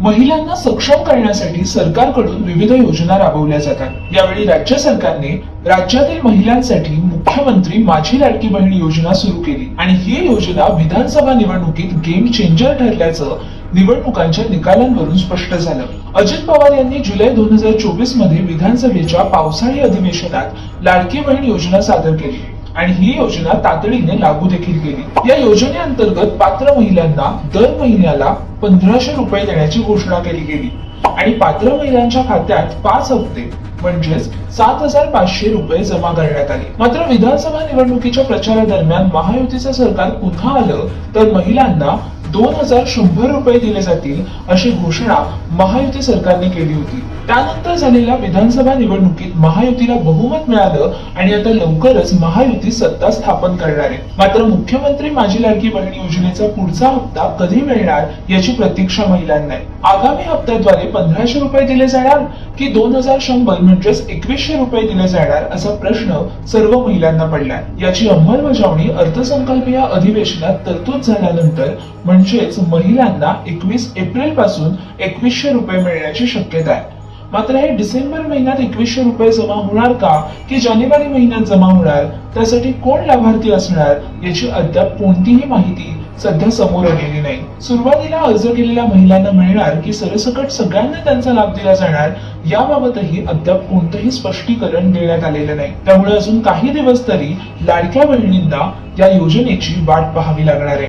महिलांना सक्षम करण्यासाठी सरकारकडून विविध योजना राबवल्या जातात. यावेळी राज्य सरकारने राज्यातील महिलांसाठी मुख्यमंत्री माझी लाडकी बहीण योजना सुरू केली. आणि ही योजना विधानसभा निवडणुकीत गेम चेंजर ठरल्याचं निवडणुकांच्या निकालांवरून स्पष्ट झालं. अजित पवार यांनी जुलै दोन हजार चोवीसमध्ये विधानसभेच्या पावसाळी अधिवेशनात लाडकी बहीण योजना सादर केली. आणि ही योजना तातडीने लागू देखील केली. या योजनेअंतर्गत पात्र महिलांना दर महिन्याला पंधराशे रुपये देण्याची घोषणा केली गेली. आणि पात्र महिलांच्या खात्यात पाच हप्ते म्हणजेच सात हजार पाचशे रुपये जमा करण्यात आले. मात्र विधानसभा निवडणुकीच्या प्रचारादरम्यान महायुतीचं सरकार पुन्हा आलं तर महिलांना दोन हजार शंभर रुपये दिले जातील अशी घोषणा महायुती सरकारने केली होती. त्यानंतर झालेल्या विधानसभा निवडणुकीत महायुतीला बहुमत मिळालं आणि आता लवकरच महायुती सत्ता स्थापन करणार आहे. मात्र मुख्यमंत्री माझी लाडकी बहीण योजनेचा पुढचा हप्ता कधी मिळणार याची प्रतीक्षा महिलांना आहे. आगामी हप्त्याद्वारे पंधराशे रुपये दिले जाणार की दोन हजार शंभर म्हणजेच एकवीसशे रुपये दिले जाणार असा प्रश्न सर्व महिलांना पडलाय. याची अंमलबजावणी अर्थसंकल्पीय अधिवेशनात तरतूद झाल्यानंतर म्हणजेच महिलांना एकवीस एप्रिलपासून एकवीसशे रुपये मिळण्याची शक्यता आहे. मात्र हे डिसेंबर महिन्यात एकवीसशे रुपये जमा होणार का? की जानेवारी महिन्यात जमा होणार? त्यासाठी कोण लाभार्थी असणार? याची अद्याप कोणतीही माहिती सध्या समोर आलेली नाही. सुरुवातीला अर्ज केलेल्या महिलांना मिळणार की सरसकट सगळ्यांना त्यांचा लाभ दिला जाणार याबाबतही अद्याप कोणतंही स्पष्टीकरण देण्यात आलेलं नाही. त्यामुळे अजून काही दिवस तरी लाडक्या बहिणींना या योजनेची वाट पाहावी लागणार आहे.